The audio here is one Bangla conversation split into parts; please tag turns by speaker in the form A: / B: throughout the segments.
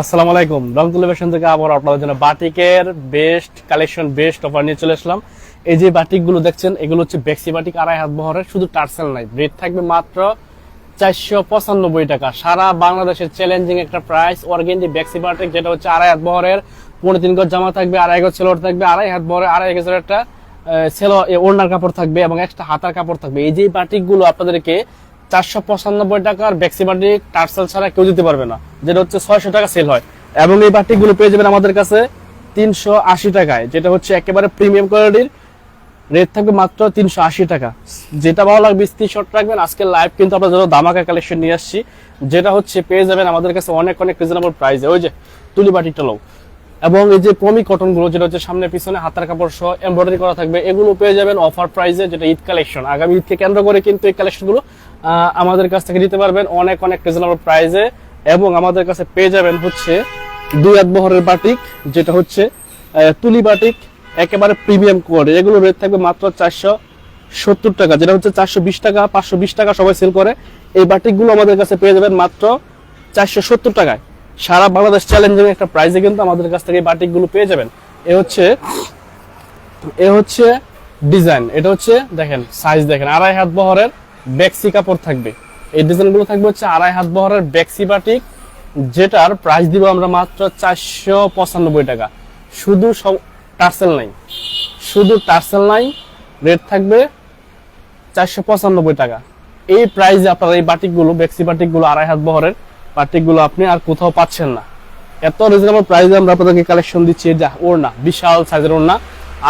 A: আসসালামু আলাইকুম। রং টেলিভিশন থেকে আবার আপনাদের জন্য বাটিকের বেস্ট কালেকশন বেস্ট অফার নিয়ে চলে আসলাম। এই যে বাটিকগুলো দেখছেন, এগুলো হচ্ছে বেক্সি বাটিক আড়াই হাত বহরের, শুধু টার্সেল নাই। রেট থাকবে মাত্র চারশো পঁচানব্বই টাকা। সারা বাংলাদেশের চ্যালেঞ্জিং একটা প্রাইস অর্গেন্ডি বেক্সি বাটিক, যেটা হচ্ছে আড়াই হাত বহরের পনেরো তিন গজ জামা থাকবে, আড়াই গজ সেলোয়ার থাকবে, আড়াই হাত বহরের, আড়াই গজের একটা সেলো ওড়নার কাপড় থাকবে এবং একটা হাতার কাপড় থাকবে। এই যে বাটিকগুলো আপনাদেরকে চারশো পঁচানব্বই টাকার বেক্সি বাটিক টার্সেল ছাড়া কেউ দিতে পারবে না। যেটা হচ্ছে ছয়শো টাকা সেল হয়। এবং এই বাটিকগুলো পেয়ে যাবেন আমাদের কাছে তিনশো আশি টাকায়, যেটা হচ্ছে একেবারে প্রিমিয়াম কোয়ালিটির রেট থাকবে মাত্র তিনশো আশি টাকা। যেটা ভালো লাগবে স্ক্রিনশট রাখবেন। আজকে লাইভ কিন্তু আমরা যত দামাকা কালেকশন নিয়ে আসছি, যেটা হচ্ছে পেয়ে যাবেন আমাদের কাছে অনেক অনেক রিজনেবল প্রাইসে ওই যে তুলি বাটিটা লোক এবং এই যে পমি কটনগুলো, যেটা হচ্ছে সামনে পিছনে হাতার কাপড় সহ এমব্রয়ডারি করা থাকবে, এগুলো পেয়ে যাবেন অফার প্রাইসে যেটা ঈদ কালেকশন আগামী ঈদকে কেন্দ্র করে কিন্তু এই কালেকশনগুলো আমাদের কাছ থেকে নিতে পারবেন অনেক অনেক রিজনেবল প্রাইসে এবং আমাদের কাছে পেয়ে যাবেন হচ্ছে দুই হাত বহরের বাটিক যেটা হচ্ছে তুলি বাটিক একেবারে প্রিমিয়াম কোয়ালিটি এগুলো রেট থাকবে মাত্র চারশো সত্তর টাকা, যেটা হচ্ছে চারশো বিশ টাকা, পাঁচশো বিশ টাকা সবাই সেল করে। এই বাটিকগুলো আমাদের কাছে পেয়ে যাবেন মাত্র চারশো সত্তর টাকায়। সারা বাংলাদেশ চ্যালেঞ্জিং একটা প্রাইসে কিন্তু আমাদের কাছ থেকে এই বাটিকগুলো পেয়ে যাবেন। এ হচ্ছে এ হচ্ছে ডিজাইন এটা হচ্ছে, দেখেন সাইজ দেখেন, আড়াই হাত বহরের বেক্সি কাপড় থাকবে। এই ডিজাইনগুলো থাকবে হচ্ছে আড়াই হাত বহরের বেক্সি বাটিক যেটার প্রাইস দিব আমরা মাত্র চারশো পঁচানব্বই টাকা। শুধু সব টার্সেল নাই। শুধু টার্সেল নাই রেট থাকবে চারশো পঁচানব্বই টাকা। এই প্রাইসে আপনারা এই বাটিকগুলো বেক্সি বাটিকগুলো আড়াই হাত বহরের বাটিকগুলো আপনি আর কোথাও পাচ্ছেন না। এত রিজনেবল প্রাইসে আমরা আপনাদেরকে কালেকশন দিচ্ছি যা ওড়না, বিশাল সাইজের ওড়না।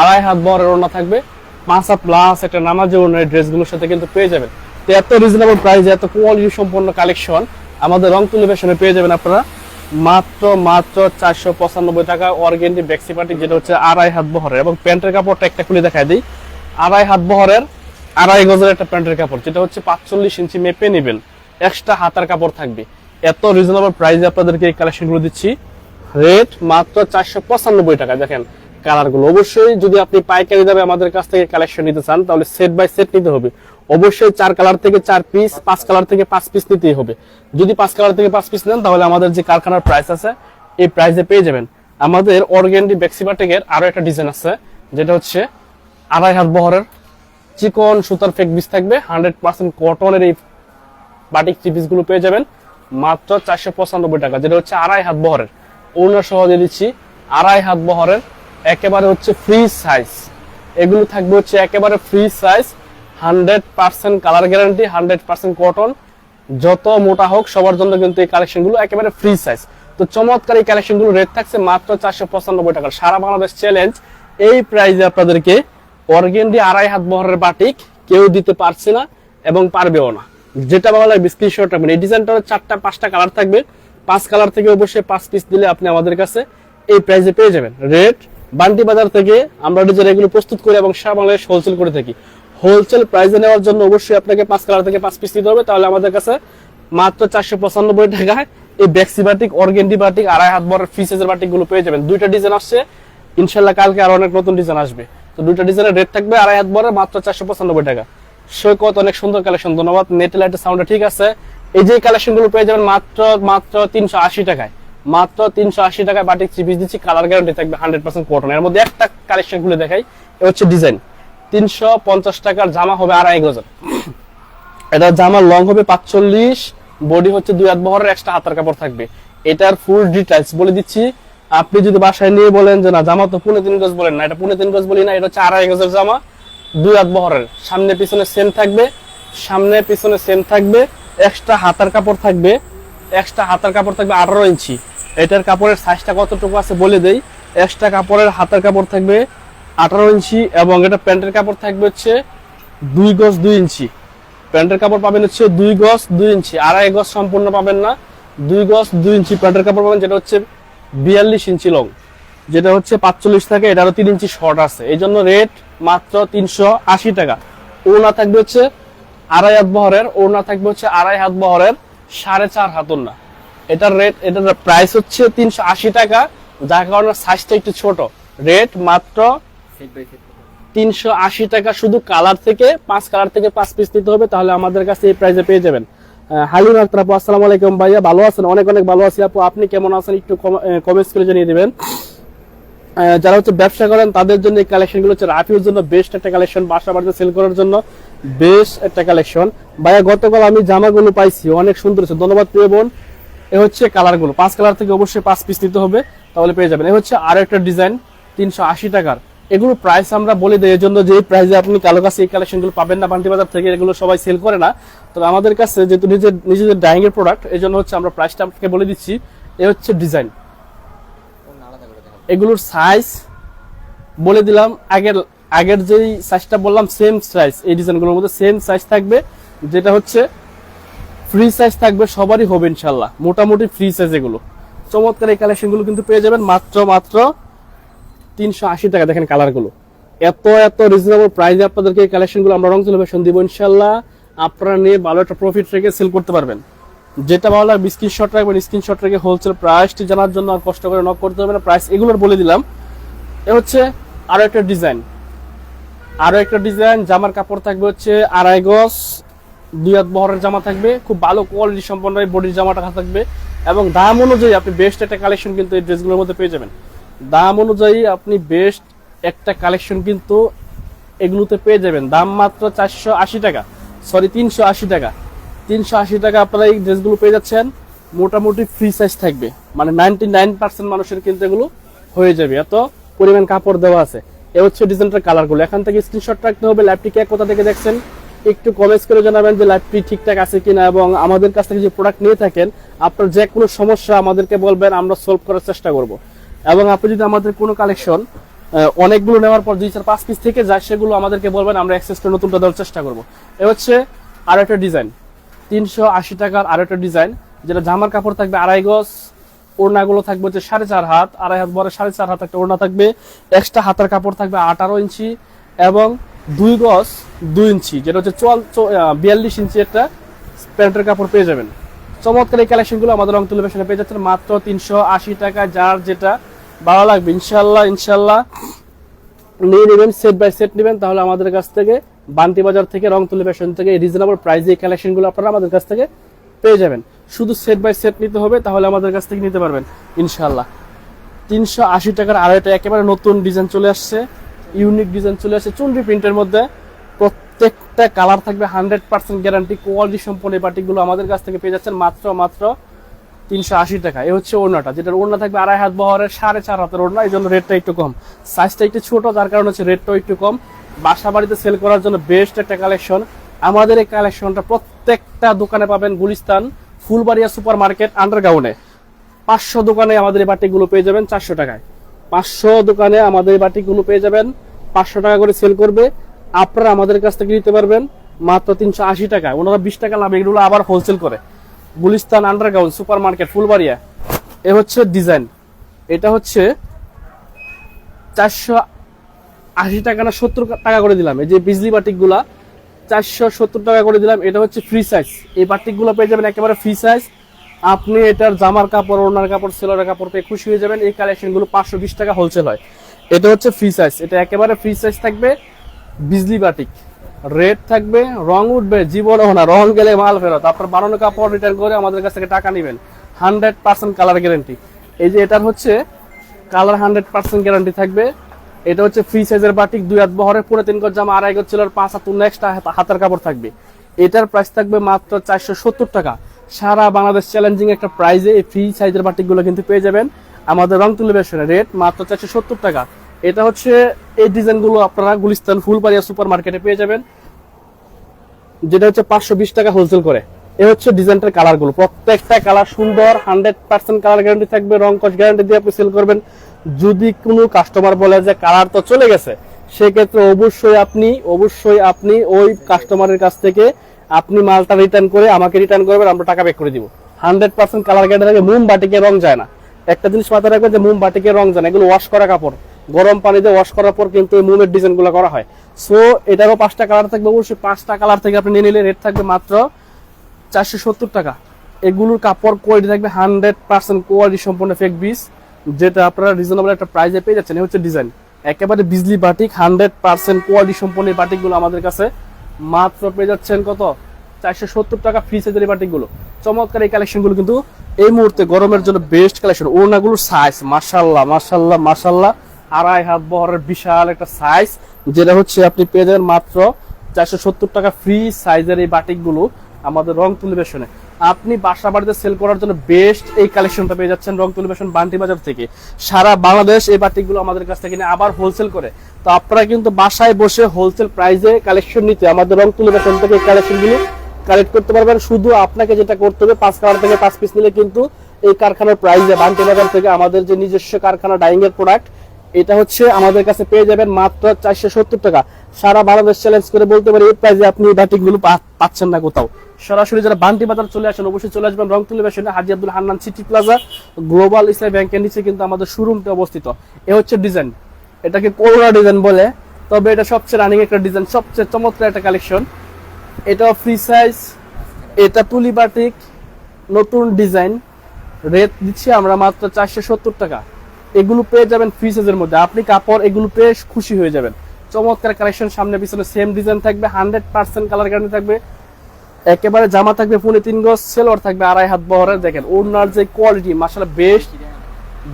A: আড়াই হাত বহরের ওড়না থাকবে পাঁচা প্লাস একটা ওড়না এই ড্রেসগুলোর সাথে কিন্তু পেয়ে যাবেন। তো এত রিজনেবল প্রাইসে এত কোয়ালিটি সম্পন্ন কালেকশন আমাদের রং টেলিভিশনে পেয়ে যাবেন আপনারা। মাত্র মাত্র চারশো পঁচানব্বই টাকা অর্গেন্ডি বেক্সি বাটিক যেটা হচ্ছে আড়াই হাত বহরের। এবং প্যান্টের কাপড়টা একটা খুলে দেখায় দিই। আড়াই হাত বহরের, আড়াই গজের একটা প্যান্টের কাপড়, যেটা হচ্ছে পাঁচচল্লিশ ইঞ্চি মেপে নেবেন। এক্সট্রা হাতার কাপড় থাকবে। এত রিজনেবল প্রাইসে আপনাদেরকে এই কালেকশনগুলো দিচ্ছি। রেট মাত্র চারশো পঁচানব্বই টাকা। দেখেন কালারগুলো অবশ্যই যদি আপনি পাইকারি দামে আমাদের কাছ থেকে কালেকশন নিতে চান, তাহলে সেট বাই সেট নিতে হবে। অবশ্যই চার কালার থেকে চার পিস পাঁচ কালার থেকে পাঁচ পিস নিতেই হবে। যদি পাঁচ কালার থেকে পাঁচ পিস নেন, তাহলে আমাদের যে কারখানার প্রাইস আছে, এই প্রাইসে পেয়ে যাবেন। আমাদের অর্গেন্ডি বেক্সিবাটেকের আরও একটা ডিজাইন আছে, যেটা হচ্ছে আড়াই হাত বহরের চিকন সুতার ফেক বিস থাকবে। হান্ড্রেড পার্সেন্ট কটনের এই বাটিক থ্রি গুলো পেয়ে যাবেন। মাত্র চারশো পঁচানব্বই টাকা, যেটা হচ্ছে আড়াই হাত বহরের। ওনার সহ দিয়ে দিচ্ছি আড়াই হাত বহরের একেবারে হচ্ছে ফ্রি সাইজ এগুলো থাকবে হচ্ছে একেবারে free size hundred percent colour guarantee hundred percent cotton যত মোটা হোক, সবার জন্য কিন্তু এই কালেকশনগুলো একেবারে ফ্রি সাইজ তো চমৎকার এই কালেকশনগুলো রেট থাকছে মাত্র চারশো পঁচানব্বই টাকা সারা বাংলাদেশ চ্যালেঞ্জ এই প্রাইজে আপনাদেরকে অর্গেন্ডি আড়াই হাত বহরের বাটিক কেউ দিতে পারছে না এবং পারবেও না। যেটা লাগবে স্ক্রিনশট রাখবেন। এই ডিজাইনটার চারটা, পাঁচটা কালার থাকবে। পাঁচ কালার থেকে অবশ্যই পাঁচ পিস দিলে আপনি আমাদের কাছে এই প্রাইজে পেয়ে যাবেন। রেট বান্টি বাজার থেকে আমরা ডিজাইন এগুলো প্রস্তুত করি এবং সারা বাংলাদেশ হোলসেল করে থাকি। হোলসেল প্রাইসে নেওয়ার জন্য অবশ্যই আপনাকে পাঁচ কালার থেকে পাঁচ পিস দিতে হবে। তাহলে আমাদের কাছে মাত্র চারশো পঁচানব্বই টাকায় এই ব্যাক্সি বাটিক অর্গেন্ডি বাটিক আড়াই হাত বড় ফ্রি সাইজের বাটিকগুলো পেয়ে যাবেন। দুইটা ডিজাইন আসছে। ইনশাল্লাহ কালকে আরও অনেক নতুন ডিজাইন আসবে। তো দুইটা ডিজাইনের রেট থাকবে আড়াই হাত বড় মাত্র চারশো পঁচানব্বই টাকা। সৈকত, অনেক সুন্দর কালেকশন ধন্যবাদ। নেট লাইটের সাউন্ড ঠিক আছে। এই যে কালেকশনগুলো পেয়ে যাবেন মাত্র মাত্র তিনশো আশি টাকায়। মাত্র তিনশো আশি টাকায় বাটিক থ্রি পিস দিচ্ছি কালার গ্যারান্টি থাকবে হান্ড্রেড পার্সেন্ট কটন এর মধ্যে একটা কালেকশন খুলে দেখাই হচ্ছে ডিজাইন তিনশো পঞ্চাশ টাকার জামা হবে আড়াই গজের। এটা জামার লং হবে পাঁচচল্লিশ বডি হচ্ছে দুই হাত বহরের একটা হাতার কাপড় থাকবে। এটার ফুল ডিটেলস বলে দিচ্ছি। আপনি যদি বাসায় নিয়ে বলেন যে, না, জামা তো পুনে তিন গজ বলেন না, এটা পুনে তিন গজ বলি না, এটা হচ্ছে আড়াই গজের জামা। দুই হাত বহরের। সামনে পিছনে সেম থাকবে, সামনে পিছনে সেম থাকবে এক্সট্রা হাতার কাপড় থাকবে এক্সট্রা হাতার কাপড় থাকবে আঠারো ইঞ্চি। এটার কাপড়ের সাইজটা কতটুকু আছে বলে দেই। এক্সট্রা কাপড়ের হাতার কাপড় থাকবে আঠারো ইঞ্চি এবং এটা প্যান্টের কাপড় থাকবে হচ্ছে দুই গজ দুই ইঞ্চি। প্যান্টের কাপড় পাবেন হচ্ছে দুই গজ দুই ইঞ্চি। আড়াই গজ সম্পূর্ণ পাবেন না। দুই গজ দুই ইঞ্চি প্যান্টের কাপড় পাবেন, যেটা হচ্ছে বিয়াল্লিশ ইঞ্চি লং যেটা হচ্ছে পাঁচচল্লিশ থাকে এটারও তিন ইঞ্চি শর্ট আছে। এই জন্য রেট মাত্র তিনশো আশি টাকা। ওনা থাকবে হচ্ছে আড়াই হাত বহরের ওনা থাকবে হচ্ছে আড়াই হাত বহরের সাড়ে চার হাত ওনা এটার রেট এটার প্রাইস হচ্ছে তিনশো আশি টাকা। যার কারণে সাইজটা একটু ছোট। রেট মাত্র তিনশো আশি টাকা। শুধু কালার থেকে পাঁচ কালার থেকে পাঁচ পিস নিতে হবে তাহলে আমাদের কাছে এই প্রাইসে পেয়ে যাবেন। হালিম আক্তার আপু আসসালামু আলাইকুম ভাইয়া। ভালো আছেন? অনেক অনেক ভালো আছি আপু। আপনি কেমন আছেন? একটু কমেন্টস করে জানিয়ে দিবেন। যারা হচ্ছে ব্যবসা করেন তাদের জন্য এই কালেকশনগুলো হচ্ছে রাফিউর জন্য বেস্ট একটা কালেকশন বাসা বাড়িতে সেল করার জন্য বেস্ট একটা কালেকশন ভাইয়া গতকাল আমি জামাগুলো পাইছি। অনেক সুন্দর ধন্যবাদ প্রিয় বোন। এ হচ্ছে কালারগুলো পাঁচ কালার থেকে অবশ্যই পাঁচ পিস নিতে হবে, তাহলে পেয়ে যাবেন। এ হচ্ছে আরও একটা ডিজাইন তিনশো আশি টাকার। এগুলো প্রাইস আমরা বলে দিই এর জন্য যে প্রাইসে আপনি কালো কাছে এই কালেকশনগুলো পাবেন না, বান্টি বাজার থেকে এগুলো সবাই সেল করে না। তবে আমাদের কাছে যেহেতু নিজের, নিজেদের ডাইং এর প্রোডাক্ট এই জন্য হচ্ছে আমরা প্রাইসটা আপনাকে বলে দিচ্ছি। এ হচ্ছে ডিজাইন এগুলোর সাইজ বলে দিলাম, আগের আগের যেই সাইজটা বললাম সেম সাইজ এই ডিজাইনগুলোর মধ্যে সেম সাইজ থাকবে, যেটা হচ্ছে ফ্রি সাইজ থাকবে, সবারই হবে ইনশাল্লাহ মোটামুটি ফ্রি সাইজ এগুলো। চমৎকার এই কালেকশনগুলো কিন্তু পেয়ে যাবেন মাত্র মাত্র তিনশো আশি টাকা। দেখেন কালারগুলো এত এত রিজনেবল প্রাইসে আপনাদেরকে এই কালেকশনগুলো আমরা রং সেলিব্রেশন দিব ইনশাল্লাহ আপনারা নিয়ে ভালো একটা প্রফিট রেখে সেল করতে পারবেন। যেটা ভালো লাগবে স্ক্রিনশট রাখবেন স্ক্রিনশট রেখে হোলসেল প্রাইসটি জানার জন্য আর কষ্ট করে নক করতে হবে না। প্রাইস এগুলোর বলে দিলাম। এ হচ্ছে আরও একটা ডিজাইন আরও একটা ডিজাইন জামার কাপড় থাকবে হচ্ছে আড়াই গজ দুই হাত বহরের জামা থাকবে, খুব ভালো কোয়ালিটি সম্পন্ন বডির জামাটা থাকবে এবং দাম অনুযায়ী আপনি বেস্ট একটা কালেকশন কিন্তু এই ড্রেসগুলোর মধ্যে পেয়ে যাবেন। দাম অনুযায়ী আপনি বেস্ট একটা কালেকশন কিন্তু এগুলোতে পেয়ে যাবেন। দাম মাত্র চারশো আশি টাকা সরি তিনশো আশি টাকা। তিনশো আশি টাকা আপনারা এই ড্রেসগুলো পেয়ে যাচ্ছেন, মোটামুটি ফ্রি সাইজ থাকবে। মানে নাইনটি নাইন পার্সেন্ট মানুষের কিন্তু এগুলো হয়ে যাবে। এত পরিমাণ কাপড় দেওয়া আছে। এ হচ্ছে ডিজাইনটার কালারগুলো এখান থেকে স্ক্রিনশট রাখতে হবে ল্যাপটি কে কোথা থেকে দেখছেন? একটু কমেন্টস করে জানাবেন যে ল্যাপটি ঠিকঠাক আছে কিনা এবং আমাদের কাছ থেকে যে প্রোডাক্ট নিয়ে থাকেন, আপনার যে কোনো সমস্যা আমাদেরকে বলবেন, আমরা সলভ করার চেষ্টা করব। এবং আপনি যদি আমাদের কোনো কালেকশন অনেকগুলো নেওয়ার পর দুই চার পাঁচ পিস থেকে যায়, সেগুলো আমাদেরকে বলবেন, আমরা অ্যাক্সেস করে নতুনটা দেওয়ার চেষ্টা করব। এ হচ্ছে আর একটা ডিজাইন তিনশো আশি টাকার আর একটা ডিজাইন যেটা জামার কাপড় থাকবে আড়াই গজ, ওড়নাগুলো থাকবে হচ্ছে সাড়ে চার হাত, আড়াই হাত বড় সাড়ে চার হাত একটা ওড়না থাকবে এক্সট্রা হাতার কাপড় থাকবে আঠারো ইঞ্চি, এবং দুই গজ দুই ইঞ্চি, যেটা হচ্ছে চুয়াল বিয়াল্লিশ ইঞ্চি একটা প্যান্টের কাপড় পেয়ে যাবেন। চমৎকার এই কালেকশনগুলো আমাদের রং টেলিভিশনে পেয়ে যাচ্ছেন। মাত্র তিনশো আশি টাকা, যার যেটা ভালো লাগবে। ইনশাল্লাহ ইনশাল্লাহ নিয়ে নেবেন সেট বাই সেট নেবেন। তাহলে আমাদের কাছ থেকে বান্তি বাজার থেকে রং টেলিভিশন থেকে রিজনেবল প্রাইসে এই কালেকশনগুলো আপনারা আমাদের কাছ থেকে পেয়ে যাবেন। শুধু সেট বাই সেট নিতে হবে, তাহলে আমাদের কাছ থেকে নিতে পারবেন ইনশাল্লাহ তিনশো আশি টাকার আড়াইটা একেবারে নতুন ডিজাইন চলে আসছে। ইউনিক ডিজাইন চলে আসছে চুনরি প্রিন্টের মধ্যে। প্রত্যেকটা কালার থাকবে হান্ড্রেড পার্সেন্ট গ্যারান্টি কোয়ালিটি সম্পন্ন এই বাটিকগুলো আমাদের কাছ থেকে পেয়ে যাচ্ছেন মাত্র মাত্র তিনশো আশি টাকা। এ হচ্ছে ওড়নাটা, যেটার ওড়না থাকবে আড়াই হাত বহরের সাড়ে চার হাতের ওড়না, এই জন্য রেটটা একটু কম। সাইজটা একটু ছোট, যার কারণে হচ্ছে রেটটাও একটু কম। বাসা বাড়িতে সেল করার জন্য বেস্ট একটা কালেকশন আমাদের এই কালেকশনটা প্রত্যেকটা দোকানে পাবেন গুলিস্তান, ফুলবাড়িয়া সুপার মার্কেট আন্ডারগ্রাউন্ডে পাঁচশো দোকানে আমাদের এই বাটিগুলো পেয়ে যাবেন চারশো টাকায়। পাঁচশো দোকানে আমাদের এই বাটিগুলো পেয়ে যাবেন পাঁচশো টাকা করে সেল করবে। আপনারা আমাদের কাছ থেকে নিতে পারবেন মাত্র তিনশো আশি টাকায় ওনারা বিশ টাকা লাভ, এগুলো আবার হোলসেল করে। Gulistan underground super market Fulbaria. এ হচ্ছে ডিজাইন এটা হচ্ছে চারশো আশি টাকা না সত্তর টাকা করে দিলাম। এই যে বিজলি বাটিকগুলা, চারশো সত্তর টাকা করে দিলাম। এটা হচ্ছে ফ্রি সাইজ এই বাটিকগুলো পেয়ে যাবেন একেবারে ফ্রি সাইজ আপনি এটার জামার কাপড় ওনার কাপড় সেলারের কাপড় পেয়ে খুশি হয়ে যাবেন। এই কালেকশনগুলো পাঁচশো বিশ টাকা হোলসেল হয়। এটা হচ্ছে ফ্রি সাইজ এটা একেবারে ফ্রি সাইজ থাকবে, বিজলি বাটিক। রেট থাকবে, রং উঠবে, জীবনও না, রং গেলে মাল ফেরত। আপনার বানানো কাপড় রিটার্ন করে আমাদের কাছ থেকে টাকা নেবেন। হান্ড্রেড পার্সেন্ট কালার গ্যারান্টি এই যে এটার হচ্ছে কালার হান্ড্রেড পার্সেন্ট গ্যারান্টি থাকবে। এটা হচ্ছে ফ্রি সাইজের বাটিক, দুই হাত বহরের পুরো তিন গজ জামা, আড়াই গজ ছিল পাঁচ হাত নেক্সট হাতের কাপড় থাকবে। এটার প্রাইস থাকবে মাত্র চারশো সত্তর টাকা। সারা বাংলাদেশ চ্যালেঞ্জিং একটা প্রাইজে এই ফ্রি সাইজের বাটিকগুলো কিন্তু পেয়ে যাবেন। আমাদের রং টেলিভিশনের রেট মাত্র চারশো সত্তর টাকা। এটা হচ্ছে এই ডিজাইনগুলো আপনারা গুলিস্তান ফুলবাড়িয়া সুপার মার্কেটে পেয়ে যাবেন, যেটা হচ্ছে পাঁচশো বিশ টাকা হোলসেল করে। এ হচ্ছে ডিজাইনটার কালারগুলো প্রত্যেকটা কালার সুন্দর হান্ড্রেড পার্সেন্ট কালার গ্যারান্টি থাকবে, রং কস গ্যারান্টি দিয়ে আপনি সেল করবেন। যদি কোনো কাস্টমার বলে যে কালার তো চলে গেছে, সেক্ষেত্রে অবশ্যই আপনি অবশ্যই আপনি ওই কাস্টমারের কাছ থেকে আপনি মালটা রিটার্ন করে আমাকে রিটার্ন করবেন, আমরা টাকা ব্যাক করে দিব। হান্ড্রেড পার্সেন্ট কালার গ্যারান্টি থাকে মোম বাটিকে রং যায় না। একটা জিনিস মাথায় রাখবেন যে মোম বাটিকে রং যায় না এগুলো ওয়াশ করা কাপড়। গরম পানিতে ওয়াশ করার পর কিন্তু এই মোমের ডিজাইনগুলো করা হয়। সো এটারও পাঁচটা কালার থাকবে, অবশ্যই পাঁচটা কালার থেকে আপনি নিয়ে নিলে রেট থাকবে মাত্র চারশো সত্তর টাকা। এগুলোর কাপড় কোয়ালিটি থাকবে হান্ড্রেড পার্সেন্ট কোয়ালিটি সম্পূর্ণ ফেক বিস যেটা আপনারা রিজনেবল একটা প্রাইসে পেয়ে যাচ্ছেন। হচ্ছে ডিজাইন একেবারে Bijli batik hundred percent quality এই বাটিকগুলো আমাদের কাছে মাত্র পেয়ে যাচ্ছেন কত? চারশো সত্তর টাকা ফ্রি সাইজের বাটিকগুলো চমৎকার এই কালেকশনগুলো কিন্তু এই মুহূর্তে গরমের জন্য বেস্ট কালেকশন ওড়নাগুলোর সাইজ মাশাল্লাহ মাশাল্লাহ মাশাল্লাহ আড়াই হাত বহরের বিশাল একটা সাইজ যেটা হচ্ছে আপনি পেয়ে যাবেন মাত্র চারশো সত্তর টাকা ফ্রি সাইজের এই বাটিকগুলো আমাদের রং তুলিবেশনে আপনি বাসা বাড়িতে সেল করার জন্য বেস্ট এই কালেকশনটা পেয়ে যাচ্ছেন রং তুলিবেশন বান্টি বাজার থেকে। সারা বাংলাদেশ এই বাটিকগুলো আমাদের কাছ থেকে আবার হোলসেল করে। তো আপনারা কিন্তু বাসায় বসে হোলসেল প্রাইসে কালেকশন নিতে আমাদের রং তুলিবেশন থেকে এই কালেকশনগুলো কালেক্ট করতে পারবেন। শুধু আপনাকে যেটা করতে হবে, পাঁচ কালার থেকে পাঁচ পিস নিলে কিন্তু এই কারখানার প্রাইসে বান্টি বাজার থেকে আমাদের যে নিজস্ব কারখানা ডাইং এর প্রোডাক্ট এটা হচ্ছে আমাদের কাছে পেয়ে যাবেন মাত্র চারশো সত্তর টাকা। সারা বাংলাদেশ চ্যালেঞ্জ করে বলতে পারি, এই প্রাইসে আপনি এই বাটিকগুলো পাচ্ছেন না কোথাও। সরাসরি যারা বান্টি বাজার চলে আসেন, অবশ্যই চলে আসবেন রং তুলে আসেন Haji Abdul Hannan city plaza global Islam ব্যাংকের নিচে কিন্তু আমাদের শোরুমটা অবস্থিত। এ হচ্ছে ডিজাইন এটাকে করোনা ডিজাইন বলে, তবে এটা সবচেয়ে রানিং একটা ডিজাইন সবচেয়ে চমৎকার একটা কালেকশন এটাও ফ্রি সাইজ এটা তুলি বাটিক নতুন ডিজাইন রেট দিচ্ছি আমরা মাত্র চারশো সত্তর টাকা। এগুলো পেয়ে যাবেন ফ্রি সাইজের মধ্যে। আপনি কাপড় এগুলো পেয়ে খুশি হয়ে যাবেন। চমৎকার কালেকশন সামনে পিছনে সেম ডিজাইন থাকবে হান্ড্রেড পার্সেন্ট কালার গ্যারান্টি থাকবে। একেবারে জামা থাকবে পুনে তিন গজ সেলোয়ার থাকবে আড়াই হাত বহরের দেখেন ওনার যে কোয়ালিটি মাসালা বেস্ট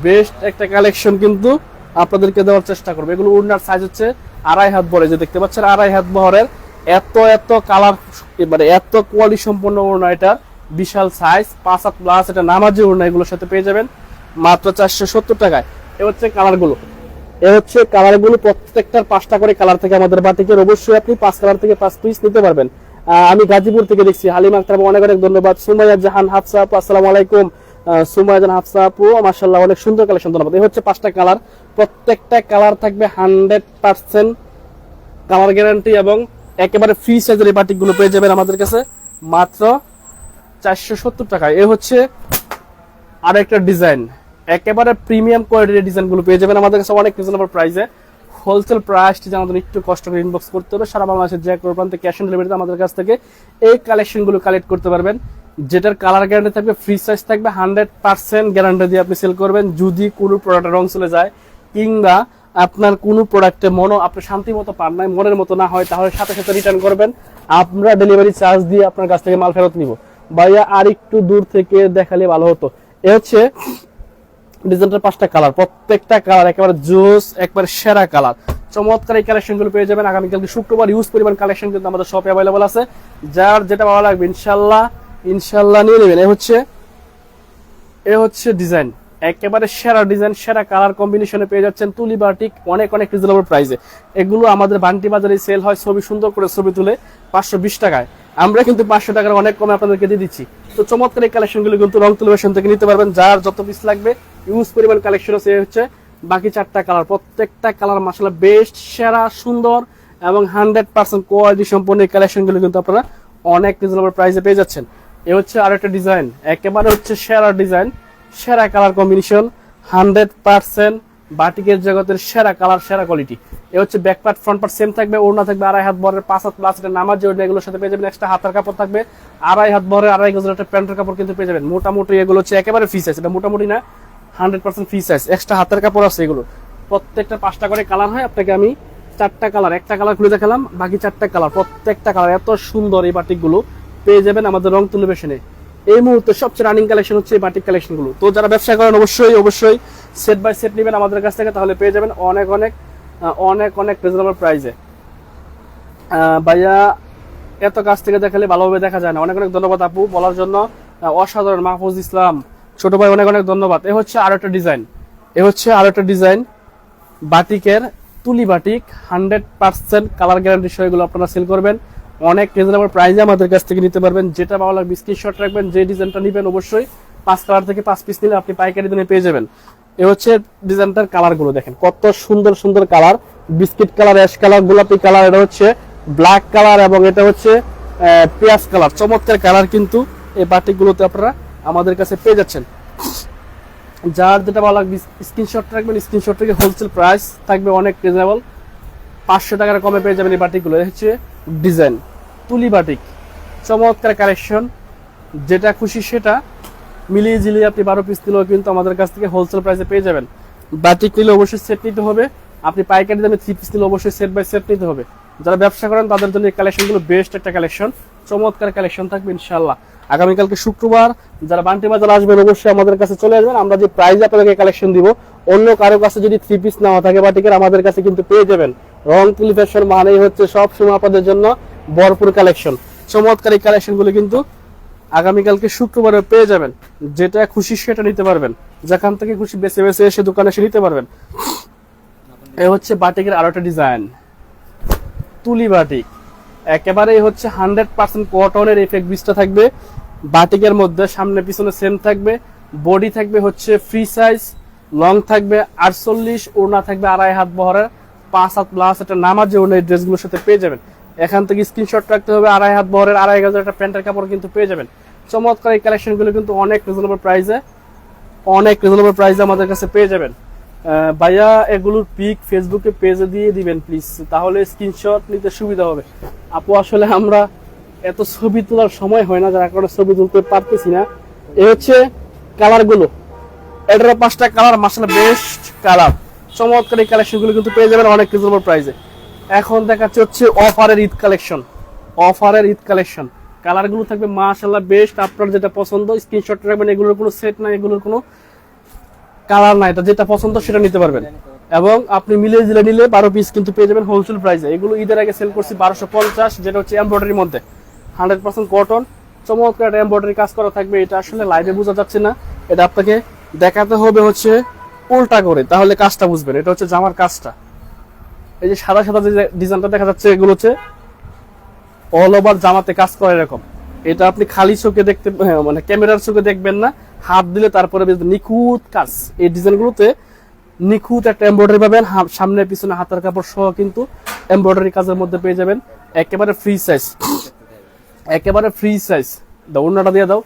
A: বেস্ট একটা কালেকশন কিন্তু আপনাদেরকে দেওয়ার চেষ্টা করব। এগুলো ওনার সাইজ হচ্ছে আড়াই হাত বহরে। যে দেখতে পাচ্ছেন, আড়াই হাত বহরের এত এত কালার মানে এত কোয়ালিটি সম্পন্ন ওড়না এটা। বিশাল সাইজ পাঁচ হাত প্লাস এটা নামাজি ওড়না, এগুলোর সাথে পেয়ে যাবেন। মাত্র চারশো সত্তর টাকায়। এ হচ্ছে কালারগুলো এ হচ্ছে কালারগুলো প্রত্যেকটার পাঁচটা করে কালার থেকে আমাদের বাটিকের। অবশ্যই আপনি পাঁচ কালার থেকে পাঁচ পিস নিতে পারবেন। আমি গাজীপুর থেকে দেখছি। হালিম আক্তার অনেক অনেক ধন্যবাদ। সুমাইয়া জাহান হাফসা আপু, আসসালামু আলাইকুম। সুমাইয়া জাহান হাফসা আপু মাশাল্লাহ অনেক সুন্দর কালেকশন ধন্যবাদ। এই হচ্ছে পাঁচটা কালার প্রত্যেকটা কালার থাকবে হান্ড্রেড পার্সেন্ট কালার গ্যারান্টি এবং একেবারে ফ্রি সাইজের এই বাটিকগুলো পেয়ে যাবেন আমাদের কাছে। মাত্র চারশো সত্তর টাকায়। এ হচ্ছে আর একটা ডিজাইন একেবারে প্রিমিয়াম কোয়ালিটির ডিজাইনগুলো পেয়ে যাবেন আমাদের কাছে অনেক রিজনেবল প্রাইসে হোলসেল প্রাইসটি জানার একটু কষ্ট করে ইনবক্স করতে হবে। সারা বাংলাদেশের যে কোনো প্রান্তে ক্যাশ অন ডেলিভারিতে আমাদের কাছ থেকে এই কালেকশনগুলো কালেক্ট করতে পারবেন। যেটার কালার গ্যারান্টি থাকবে ফ্রি সাইজ থাকবে হান্ড্রেড পার্সেন্ট গ্যারান্টি দিয়ে আপনি সেল করবেন। যদি কোনো প্রোডাক্টের রং চলে যায়, কিংবা আপনার কোনো প্রোডাক্টে মনো আপনি শান্তি মতো পান নাই, মনের মতো না হয়, তাহলে সাথে সাথে রিটার্ন করবেন। আমরা ডেলিভারি চার্জ দিয়ে আপনার কাছ থেকে মাল ফেরত নিব। ভাইয়া আর একটু দূর থেকে দেখালে ভালো হতো। এ হচ্ছে ডিজাইনটার পাঁচটা কালার প্রত্যেকটা কালার একেবারে জোস, একবারে সেরা কালার চমৎকার এই কালেকশনগুলো পেয়ে যাবেন। আগামীকালকে শুক্রবার ইউজ পরিমাণ কালেকশন কিন্তু আমাদের শপে অ্যাভেলেবল আছে। যার যেটা ভালো লাগবে, ইনশাল্লাহ ইনশাল্লাহ নিয়ে নেবেন। এ হচ্ছে এ হচ্ছে ডিজাইন একেবারে সেরা ডিজাইন সেরা কালার কম্বিনেশনে পেয়ে যাচ্ছেন তুলি বাটিক, অনেক অনেক রিজনেবল প্রাইসে এগুলো আমাদের বান্টি বাজারে সেল হয়, ছবি সুন্দর করে ছবি তুলে পাঁচশো বিশ টাকায়। আমরা কিন্তু পাঁচশো টাকার অনেক কমে আপনাদেরকে দিয়ে দিচ্ছি। তো চমৎকার এই কালেকশনগুলো কিন্তু রং তুলিবেশন থেকে নিতে পারবেন। যার যত পিস লাগবে ইউজ পরিমাণ কালেকশন আছে হচ্ছে বাকি চারটা কালার প্রত্যেকটা কালার মাসালা বেস্ট সেরা, সুন্দর এবং হান্ড্রেড পার্সেন্ট কোয়ালিটি সম্পন্ন এই কালেকশনগুলো কিন্তু আপনারা অনেক রিজনেবল প্রাইসে পেয়ে যাচ্ছেন। এ হচ্ছে আর একটা ডিজাইন একেবারে হচ্ছে সেরা ডিজাইন সেরা কালার কম্বিনেশন হান্ড্রেড পার্সেন্ট বাটিকের জগতের সেরা কালার সেরা কোয়ালিটি এ হচ্ছে back part front part same থাকবে, ওড়না থাকবে, আড়াই হাত বরের পাঁচ হাত প্লাস এটা নামাজ যে ওড়না এগুলোর সাথে পেয়ে যাবেন এক্সট্রা হাতের কাপড় থাকবে, আড়াই হাত বরের আড়াই গজের একটা প্যান্টের কাপড় কিন্তু পেয়ে যাবেন। মোটামুটি এগুলো হচ্ছে একেবারে ফ্রি সাইজ এটা মোটামুটি না hundred percent free size extra হাতের কাপড় আছে এগুলো। প্রত্যেকটা পাঁচটা করে কালার হয়, আপনাকে আমি চারটা কালার একটা কালার খুলে দেখালাম, বাকি চারটা কালার প্রত্যেকটা কালার এত সুন্দর এই বাটিকগুলো পেয়ে যাবেন আমাদের রং তুলিবেশনে এই মুহূর্তে সবচেয়ে রানিং কালেকশন হচ্ছে বাটিক কালেকশনগুলো। তো যারা ব্যবসা করেন, অবশ্যই অবশ্যই সেট বাই সেট নেবেন আমাদের কাছ থেকে, তাহলে পেয়ে যাবেন অনেক অনেক অনেক অনেক রিজনেবল প্রাইসে ভাইয়া, এত কাছ থেকে দেখালে ভালোভাবে দেখা যায় না। অনেক অনেক ধন্যবাদ আপু বলার জন্য। অসাধারণ, মাহফুজ ইসলাম। ছোট ভাই, অনেক অনেক ধন্যবাদ। এ হচ্ছে আরও একটা ডিজাইন এ হচ্ছে আরও একটা ডিজাইন বাটিকের তুলি batik hundred percent colour guarantee সহ এগুলো আপনারা সেল করবেন। অনেক রিজনেবল প্রাইসে আমাদের কাছ থেকে নিতে পারবেন। যেটা ভালো লাগবে স্ক্রিনশট রাখবেন, যে ডিজাইনটা নেবেন অবশ্যই। পাঁচ কালার থেকে পাঁচ পিস নিলে আপনি পাইকারি দিনে পেয়ে যাবেন। এ হচ্ছে ডিজাইনটার কালারগুলো দেখেন। কত সুন্দর সুন্দর colour biscuit colour ash colour গোলাপি কালার এটা হচ্ছে ব্ল্যাক কালার এবং এটা হচ্ছে পেঁয়াজ কালার চমৎকার কালার কিন্তু এই বাটিক গুলোতে আপনারা আমাদের কাছে পেয়ে যাচ্ছেন। যার যেটা ভালো লাগবে স্ক্রিনশট রাখবেন। স্ক্রিনশট থেকে হোলসেল প্রাইস থাকবে অনেক রিজনেবল পাঁচশো টাকার কমে পেয়ে যাবেন এই বাটিকগুলো হচ্ছে ডিজাইন তুলি বাটিক। চমৎকার কালেকশন। যেটা খুশি সেটা। মিলিয়ে ঝিলিয়ে আপনি বারো পিস নিলেও কিন্তু আমাদের কাছ থেকে হোলসেল প্রাইসে পেয়ে যাবেন। বাটিক নিলে অবশ্যই সেট নিতে হবে। আপনি পাইকারি দামে থ্রি পিস নিলে অবশ্যই সেট বাই সেট নিতে হবে। যারা ব্যবসা করেন, তাদের জন্য এই কালেকশনগুলো বেস্ট একটা কালেকশন। চমৎকার কালেকশন থাকবে ইনশাল্লাহ আগামীকালকে শুক্রবার যারা বান্টি বাজার আসবেন, অবশ্যই আমাদের কাছে চলে আসবেন। আমরা যে প্রাইস আপনাদেরকে কালেকশন দিব, অন্য কারও কাছে যদি থ্রি পিস নেওয়া থাকে বাটিকের, আমাদের কাছে কিন্তু পেয়ে যাবেন। রং তুলি ফ্যাশন মানেই হচ্ছে সব সময় আপনাদের জন্য ভরপুর কালেকশন চমৎকার এই কালেকশনগুলো কিন্তু আগামীকালকে শুক্রবারে পেয়ে যাবেন। যেটা খুশি সেটা নিতে পারবেন। যেখান থেকে খুশি বেছে বেছে এসে দোকানে এসে নিতে পারবেন। এ হচ্ছে বাটিকের আরও একটা ডিজাইন তুলি বাটিক। একেবারেই হচ্ছে হান্ড্রেড পার্সেন্ট কটনের এফেক্ট বিচটা থাকবে। বাটিকের মধ্যে, সামনে পিছনে সেম থাকবে। বডি থাকবে হচ্ছে ফ্রি সাইজ লং থাকবে আটচল্লিশ, ওড়না থাকবে আড়াই হাত বহরের। পাঁচ হাত প্লাস একটা নামাজ ওড়না এই ড্রেসগুলোর সাথে পেয়ে যাবেন। এখান থেকে স্ক্রিনশট রাখতে হবে, আড়াই হাত বহরের আড়াই হাজার একটা প্যান্টের কাপড় কিন্তু পেয়ে যাবেন। চমৎকার এই কালেকশনগুলো কিন্তু অনেক রিজনেবল প্রাইসে অনেক রিজনেবল প্রাইসে আমাদের কাছে পেয়ে যাবেন। ভাইয়া, এগুলোর পিক ফেসবুকে পেজে দিয়ে দিবেন প্লিজ তাহলে স্ক্রিনশট নিতে সুবিধা হবে। আপু, আসলে আমরা এত ছবি তোলার সময় হয় না, যার কারণে ছবি তুলতে পারতেছি না। এ হচ্ছে কালারগুলো এটার পাঁচটা কালার মাসালা বেস্ট কালার চমৎকার এই কালেকশনগুলো কিন্তু পেয়ে যাবেন অনেক রিজনেবল প্রাইসে এখন দেখাচ্ছে হচ্ছে অফারের ঈদ কালেকশন। অফারের ঈদ কালেকশন। কালারগুলো থাকবে মাশাল্লাহ বেস্ট। আপনার যেটা পছন্দ, স্ক্রিনশট রাখবেন, এগুলোর কোনো সেট নাই, এগুলোর কোনো কালার নাই। এটা যেটা পছন্দ সেটা নিতে পারবেন। এবং আপনি মিলে জিলে নিলে বারো পিস কিন্তু পেয়ে যাবেন হোলসেল প্রাইসে এগুলো ঈদের আগে সেল করছি বারোশো পঞ্চাশ, যেটা হচ্ছে এমব্রয়ডারির মধ্যে। হান্ড্রেড পার্সেন্ট কটন চমৎকার একটা এমব্রয়ডারি কাজ করা থাকবে। এটা আসলে লাইভে বোঝা যাচ্ছে না। এটা আপনাকে দেখাতে হবে হচ্ছে উল্টা করে। তাহলে কাজটা বুঝবেন। এটা হচ্ছে জামার কাজটা। এই যে সাদা সাদা যে ডিজাইনটা দেখা যাচ্ছে এগুলো হচ্ছে অল ওভার জামাতে কাজ করে এরকম। এটা আপনি খালি চোখে দেখতে হ্যাঁ, মানে ক্যামেরার চোখে দেখবেন না। হাত দিলে তারপরে নিখুঁত কাজ। এই ডিজাইনগুলোতে নিখুঁত একটা এমব্রয়ডারি পাবেন। সামনে পিছনে হাতের কাপড় সহ কিন্তু এমব্রয়ডারি কাজের মধ্যে পেয়ে যাবেন। একেবারে ফ্রি সাইজ একেবারে ফ্রি সাইজ দাও অন্যটা দিয়ে দাও।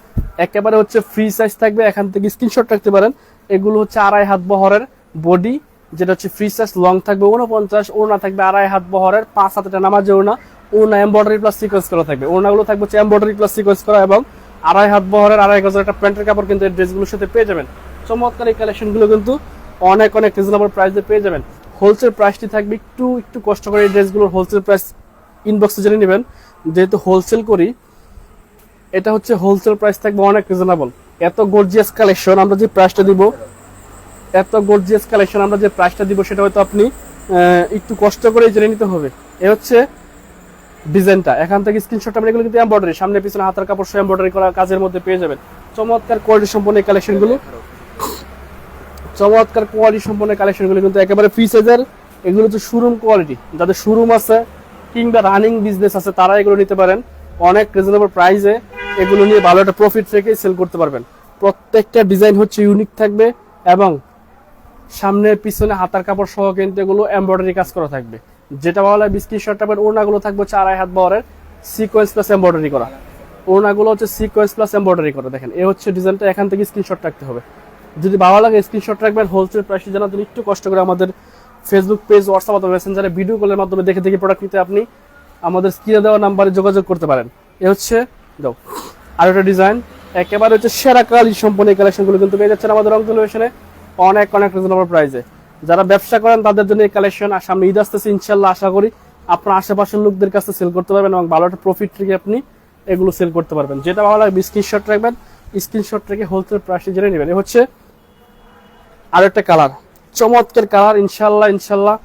A: একেবারে হচ্ছে ফ্রি সাইজ থাকবে। এখান থেকে স্ক্রিনশট রাখতে পারেন। এগুলো হচ্ছে আড়াই হাত বহরের বডি যেটা হচ্ছে ফ্রি সাইজ লং থাকবে উনপঞ্চাশ ওড়না থাকবে আড়াই হাত বহরের, পাঁচ হাতের নামাজে ওড়না ওড়না এমব্রয়ডারি প্লাস সিকোয়েন্স করা থাকবে। ওড়নাগুলো থাকবে হচ্ছে এমব্রয়ডারি প্লাস সিকোয়েন্স করা এবং আড়াই হাত বহরের আড়াই গজের একটা প্যান্টের কাপড় কিন্তু এই ড্রেসগুলোর সাথে পেয়ে যাবেন। চমৎকার এই কালেকশনগুলো কিন্তু অনেক অনেক রিজনেবল প্রাইসে পেয়ে যাবেন। হোলসেল প্রাইসটি থাকবে একটু একটু কষ্ট করে এই ড্রেসগুলোর হোলসেল প্রাইস ইনবক্সে জেনে নেবেন। যেহেতু হোলসেল করি, এটা হচ্ছে হোলসেল প্রাইস থাকবে অনেক রিজনেবল এত গর্জিয়াস কালেকশন আমরা যে প্রাইসটা দিব এত গর্জিয়াস কালেকশন আমরা যে প্রাইসটা দিব সেটা হয়তো আপনি একটু কষ্ট করে জেনে নিতে হবে। এ হচ্ছে ডিজাইনটা এখান থেকে স্ক্রিনশট আমরা এগুলো কিন্তু এমব্রয়ডারি সামনে পিছনে হাতের কাপড় সহ এমব্রয়ডারি করা কাজের মধ্যে পেয়ে যাবেন। চমৎকার কোয়ালিটি সম্পন্ন এই কালেকশনগুলো চমৎকার কোয়ালিটি সম্পন্ন কালেকশনগুলো কিন্তু একেবারে ফ্রি সাইজের এগুলো হচ্ছে শোরুম কোয়ালিটি যাদের শোরুম আছে কিংবা রানিং বিজনেস আছে, তারা এগুলো নিতে পারেন। অনেক রিজনেবল প্রাইসে এগুলো নিয়ে ভালো একটা প্রফিট রেখে সেল করতে পারবেন। প্রত্যেকটা ডিজাইন হচ্ছে ইউনিক থাকবে এবং সামনে পিছনে হাতার কাপড় সহ কিন্তু এগুলো এমব্রয়ডারি কাজ করা থাকবে। যেটা ভালো লাগে বিস্কিট শার্ট টাইপের ওড়নাগুলো থাকবে হচ্ছে আড়াই হাত বহরের সিকোয়েন্স প্লাস এমব্রয়ডারি করা। ওড়নাগুলো হচ্ছে সিকোয়েন্স প্লাস এমব্রয়ডারি করা, দেখেন। এ হচ্ছে ডিজাইনটা এখান থেকে স্ক্রিনশট রাখতে হবে। যদি ভালো লাগে স্ক্রিনশট রাখবেন হোলসেল প্রাইসে জানার জন্য একটু কষ্ট করে আমাদের ফেসবুক পেজ হোয়াটসঅ্যাপ অথবা মেসেঞ্জারে ভিডিও কলের মাধ্যমে দেখে দেখে প্রোডাক্ট নিতে আপনি আমাদের স্ক্রিনে দেওয়া নাম্বারে যোগাযোগ করতে পারেন। এ হচ্ছে, দাও আর একটা ডিজাইন একেবারে হচ্ছে সেরা কালি সম্পন্ন এই কালেকশনগুলো কিন্তু পেয়ে যাচ্ছেন আমাদের রং টেলিভিশনে অনেক অনেক রিজনেবল প্রাইসে যারা ব্যবসা করেন, তাদের জন্য এই কালেকশন আর সামনে ঈদ আসতেছে, ইনশাল্লাহ আশা করি আপনার আশেপাশের লোকদের কাছে সেল করতে পারবেন এবং ভালো একটা প্রফিট রেখে আপনি এগুলো সেল করতে পারবেন। যেটা ভালো লাগবে স্ক্রিনশট রাখবেন স্ক্রিনশট রেখে হোলসেল প্রাইসে জেনে নেবেন। হচ্ছে আর একটা কালার চমৎকার কালার ইনশাল্লাহ ইনশাল্লাহ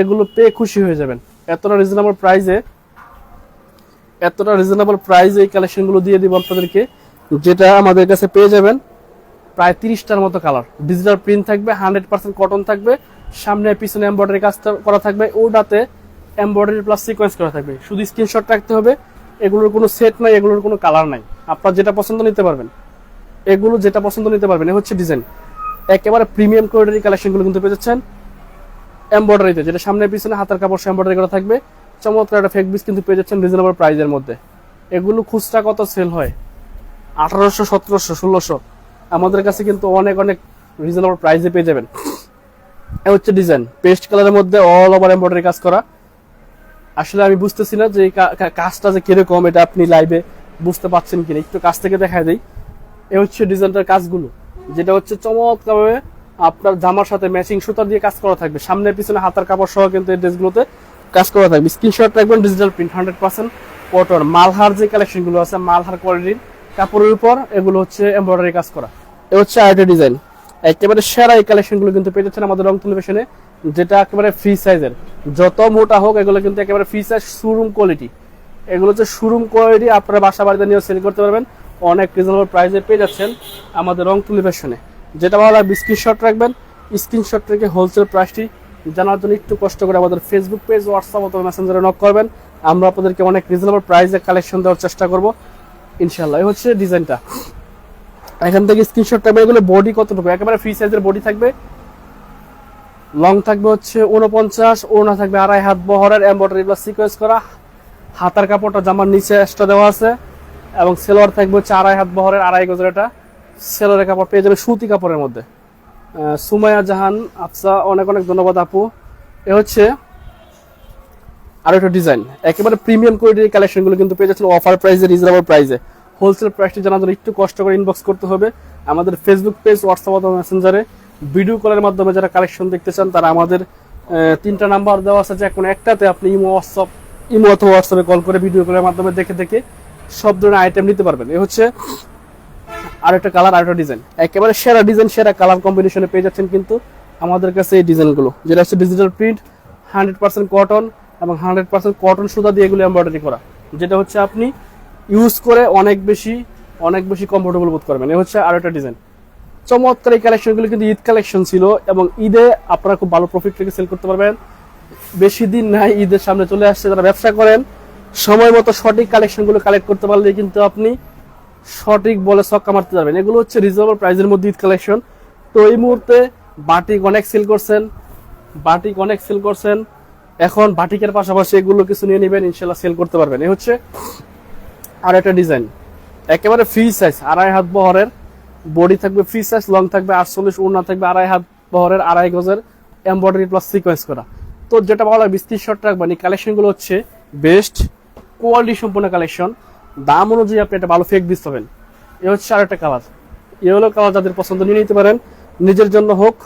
A: এগুলো পেয়ে খুশি হয়ে যাবেন। এতটা রিজনেবল প্রাইসে এতটা রিজনেবল প্রাইসে এই কালেকশনগুলো দিয়ে দিব আপনাদেরকে, যেটা আমাদের কাছে পেয়ে যাবেন। প্রায় তিরিশটার মতো কালার ডিজিটাল প্রিন্ট থাকবে হান্ড্রেড পার্সেন্ট কটন থাকবে, সামনে পিছনে এমব্রয়ডারি কাজ করা থাকবে, ওটাতে এমব্রয়ডারি প্লাস সিকোয়েন্স করা থাকবে। শুধু স্ক্রিনশট রাখতে হবে, এগুলোর কোনো সেট নাই, এগুলোর কোনো কালার নাই। আপনার যেটা পছন্দ নিতে পারবেন, এগুলো যেটা পছন্দ নিতে পারবেন, এ হচ্ছে ডিজাইন একেবারে প্রিমিয়াম কোয়ালিটির কালেকশনগুলো কিন্তু পেয়ে যাচ্ছেন এমব্রয়ডারিতে যেটা সামনে পিছনে হাতের কাপড় এমব্রয়ডারি করা থাকবে। চমৎকার একটা ফেক বিস কিন্তু পেয়ে যাচ্ছেন রিজনেবল প্রাইজের মধ্যে। এগুলো খুচরা কত সেল হয়? আঠারোশো, সতেরোশো, ষোলোশো। আমাদের কাছে কিন্তু অনেক অনেক রিজনেবল প্রাইসে পেয়ে যাবেন। এ হচ্ছে ডিজাইন পেস্ট কালারের মধ্যে অল ওভার এমব্রয়ডারি কাজ করা। আসলে আমি বুঝতেছি না যে কাজটা যে কীরকম, এটা আপনি লাইভে বুঝতে পারছেন কিনা। একটু কাছ থেকে দেখা দেই। এ হচ্ছে ডিজাইনটার কাজগুলো। যেটা হচ্ছে চমৎকারভাবে আপনার জামার সাথে ম্যাচিং সুতা দিয়ে কাজ করা থাকবে। সামনে পিছনে হাতার কাপড় সহ কিন্তু এই ড্রেসগুলোতে কাজ করা থাকবে। স্ক্রিনশট রাখবেন digital print hundred percent cotton Malhar যে কালেকশনগুলো আছে, মালহার কোয়ালিটির কাপড়ের উপর এগুলো হচ্ছে এমব্রয়ডারি কাজ করা। এ হচ্ছে আরেকটা ডিজাইন একেবারে সেরা এই কালেকশনগুলো কিন্তু পেয়ে যাচ্ছেন আমাদের রং টেলিভিশনে যেটা একেবারে ফ্রি সাইজের যত মোটা হোক, এগুলো কিন্তু একেবারে ফ্রি সাইজ শোরুম কোয়ালিটি এগুলো হচ্ছে শোরুম কোয়ালিটি আপনারা বাসা বাড়িতে নিয়ে সেল করতে পারবেন। অনেক রিজনেবল প্রাইসে পেয়ে যাচ্ছেন আমাদের রং টেলিভিশনে যেটা ভালো লাগবে স্ক্রিনশট রাখবেন। স্ক্রিনশট রেখে হোলসেল প্রাইসটি জানার জন্য একটু কষ্ট করে আমাদের ফেসবুক পেজ হোয়াটসঅ্যাপ অথবা মেসেঞ্জারে নক করবেন। আমরা আপনাদেরকে অনেক রিজনেবল প্রাইসে কালেকশন দেওয়ার চেষ্টা করব। ইনশাল্লাহ হচ্ছে ডিজাইনটা এখান থেকে স্ক্রিনশট থাকবে এগুলো বডি কতটুকু একেবারে ফ্রি সাইজের বডি থাকবে। লং থাকবে হচ্ছে উনপঞ্চাশ ওনা থাকবে আড়াই হাত, বহরের এম্বয়ডারি প্লাস সিকোয়েন্স করা। হাতার কাপড়টা জামার নিচে এক্সট্রা দেওয়া আছে এবং সেলোয়ার থাকবে হচ্ছে আড়াই হাত, বহরের আড়াই গজের এটা। সেলোয়ারের কাপড় পেয়ে যাবে সুতি কাপড়ের মধ্যে। সুমায়া জাহান, আফসা, অনেক অনেক ধন্যবাদ আপু। এ হচ্ছে আরও একটা ডিজাইন একেবারে প্রিমিয়াম কোয়ালিটির কালেকশনগুলো কিন্তু পেয়ে যাচ্ছেন অফার প্রাইসে রিজনেবল প্রাইসে হোলসেল প্রাইসটি জানার জন্য একটু কষ্ট করে ইনবক্স করতে হবে। আমাদের ফেসবুক পেজ হোয়াটসঅ্যাপ অথবা মেসেঞ্জারে ভিডিও কলের মাধ্যমে যারা কালেকশন দেখতে চান, তারা আমাদের তিনটা নাম্বার দেওয়া আছে যে কোনো একটাতে আপনি ইমো হোয়াটসঅ্যাপ ইমো অথবা হোয়াটসঅ্যাপে কল করে ভিডিও কলের মাধ্যমে দেখে দেখে সব ধরনের আইটেম নিতে পারবেন। এ হচ্ছে আর একটা কালার আর একটা ডিজাইন একেবারে সেরা ডিজাইন সেরা কালার কম্বিনেশনে পেয়ে যাচ্ছেন কিন্তু আমাদের কাছে এই ডিজাইনগুলো যেটা হচ্ছে digital print hundred percent cotton এবং হান্ড্রেড পার্সেন্ট কটন সুতা দিয়ে এগুলো এমব্রয়ডারি করা। যেটা হচ্ছে আপনি ইউজ করে অনেক বেশি অনেক বেশি কমফোর্টেবল বোধ করবেন। এ হচ্ছে আর একটা ডিজাইন চমৎকার এই কালেকশনগুলো কিন্তু ঈদ কালেকশন ছিল এবং ঈদে আপনারা খুব ভালো প্রফিট রেখে সেল করতে পারবেন। বেশি দিন নাই, ঈদের সামনে চলে আসছে, যারা ব্যবসা করেন, সময় মতো সঠিক কালেকশনগুলো কালেক্ট করতে পারলে কিন্তু আপনি সঠিক বলে ছক্কা মারতে যাবেন। এগুলো হচ্ছে রিজনেবল প্রাইসের মধ্যে ঈদ কালেকশন তো এই মুহূর্তে বাটিক অনেক সেল করছেন, বাটিক অনেক সেল করছেন। এখন বাটিকের পাশাপাশি এগুলো কিছু নিয়ে নেবেন ইনশাল্লাহ সেল করতে পারবেন। এই হচ্ছে আর একটা ডিজাইন। একেবারে ফ্রি সাইজ আড়াই হাত বহরের। বডি থাকবে ফ্রি সাইজ লং থাকবে আটচল্লিশ উড়না থাকবে আড়াই হাত বহরের, আড়াই গজের এমব্রয়ডারি প্লাস সিকোয়েন্স করা। তো যেটা ভালো লাগে বিস্তির শর্ট রাখবেন এই কালেকশনগুলো হচ্ছে বেস্ট কোয়ালিটি সম্পূর্ণ কালেকশন দাম অনুযায়ী আপনি একটা ভালো ফেক দিতে হবেন এ হচ্ছে আর একটা কালার ইয়েলো কালার যাদের পছন্দ, নিয়ে নিতে পারেন। নিজের জন্য হোক,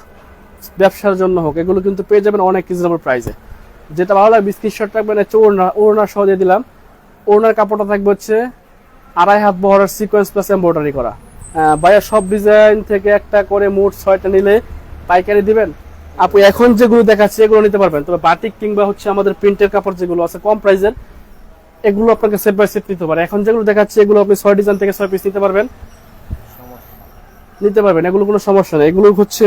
A: ব্যবসার জন্য হোক, এগুলো কিন্তু পেয়ে যাবেন অনেক রিজনেবল প্রাইসে যেটা ভালো লাগে বিস্কিট শর্ট রাখবেন হচ্ছে ওড়না ওড়না সহ দিয়ে দিলাম। ওড়নার কাপড়টা থাকবে হচ্ছে আড়াই হাত বহরের সিকোয়েন্স প্লাস এম্ব্রয়ডারি করা। ভাইয়া, সব ডিজাইন থেকে একটা করে মোট ছয়টা নিলে পাইকারি দিবেন? আপু, এখন যেগুলো দেখাচ্ছে, এগুলো নিতে পারবেন। তবে বাটিক কিংবা হচ্ছে আমাদের প্রিন্টের কাপড় যেগুলো আছে, কম প্রাইসের এগুলো আপনাকে সেট বাই সেট নিতে পারে। এখন যেগুলো দেখাচ্ছে, এগুলো আপনি ছয় ডিজাইন থেকে ছয় পিস নিতে পারবেন। নিতে পারবেন, এগুলো কোনো সমস্যা নেই। এগুলো হচ্ছে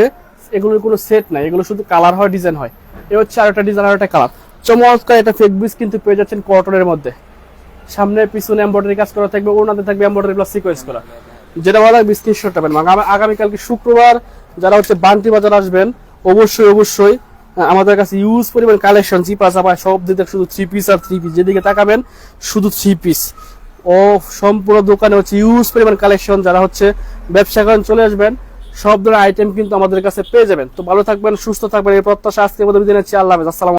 A: এগুলোর কোনো সেট নাই, এগুলো শুধু কালার হয় ডিজাইন হয়। এ হচ্ছে আর একটা ডিজাইন আর একটা কালার চমৎকার একটা ফেক বিস কিন্তু পেয়ে যাচ্ছেন কটনের মধ্যে। সামনে পিছনে এমব্রয়ডারি কাজ করা থাকবে ওনাতে থাকবে এমব্রয়ডারি প্লাস সিকোয়েন্স করা। যেটা ভালো লাগবে স্ক্রিনশট পাবেন আগামীকালকে শুক্রবার যারা হচ্ছে বান্টি বাজার আসবেন, অবশ্যই অবশ্যই আমাদের কাছে ইউজ পরিমাণ কালেকশন চিপা চাপা সব দিকে শুধু থ্রি পিস আর থ্রি পিস যেদিকে তাকাবেন, শুধু থ্রি পিস ও সম্পূর্ণ দোকানে হচ্ছে ইউজ পরিমাণ কালেকশন যারা হচ্ছে ব্যবসা করেন, চলে আসবেন। সব ধরনের আইটেম কিন্তু আমাদের কাছে পেয়ে যাবেন। তো ভালো থাকবেন, সুস্থ থাকবেন, এই প্রত্যাশা আজকে বিদায় নিচ্ছি। আল্লাহ আসসালাম